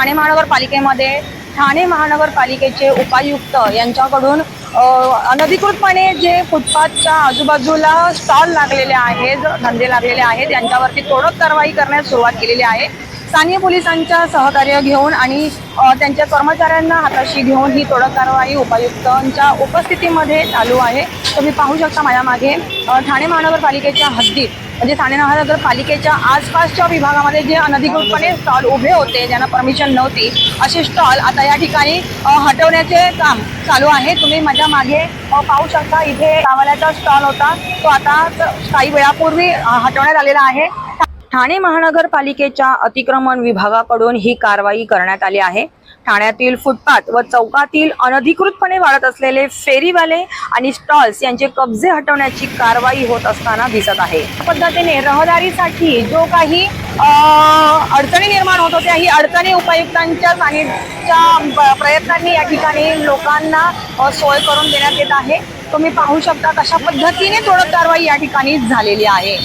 ठाणे महानगरपालिकेमध्ये ठाणे महानगरपालिकेचे उपायुक्त यांच्याकडून अनधिकृतपणे जे फुटपाथच्या आजूबाजूला स्टॉल लागलेले आहेत धंदे लागलेले आहेत यांच्यावरती तोडक कारवाई करण्यास सुरुवात केलेली आहे. स्थानीय पोलिसांच्या सहकार्य घेऊन आणि त्यांच्या कर्मचाऱ्यांना हाताशी घेऊन ही तोडक कारवाई उपायुक्तांच्या उपस्थितीमध्ये चालू आहे. तुम्ही पाहू शकता माझ्या मागे ठाणे महानगरपालिकेच्या हद्दीत म्हणजे ठाणे महानगरपालिकेच्या आसपासच्या विभागामध्ये जे अनधिकृतपणे स्टॉल उभे होते ज्यांना परमिशन नव्हती असे स्टॉल आता या ठिकाणी हटवण्याचे काम चालू आहे. तुम्ही माझ्या मागे पाहू शकता इथे कावल्याचा स्टॉल होता. तो आता काही वेळापूर्वी हटवण्यात आलेला आहे. ठाणे महानगरपालिकेच्या अतिक्रमण विभागाकडून ही कारवाई करण्यात आली आहे. ठाण्यातील फुटपाथ व चौकातील अनधिकृतपणे वाढत असलेले फेरीवाले आणि स्टॉल्स यांचे कब्जे हटवण्याची कारवाई होत असताना दिसत आहे. पद्धतीने रहदारीसाठी जो काही अडचणी निर्माण होत होत्या ही अडचणी उपायुक्तांच्या सानिध्याच्या प्रयत्नांनी या ठिकाणी लोकांना सोय करून देण्यात येत आहे. तुम्ही पाहू शकता कशा पद्धतीने थोडं कारवाई या ठिकाणी झालेली आहे.